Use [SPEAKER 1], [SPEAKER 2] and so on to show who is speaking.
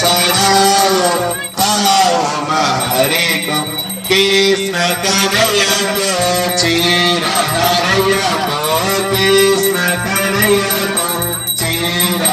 [SPEAKER 1] चढ़ाओ खाओ हमारे को कृष्ण कन्हैया को चीरा हरैया को कृष्ण कन्हैया को चीरा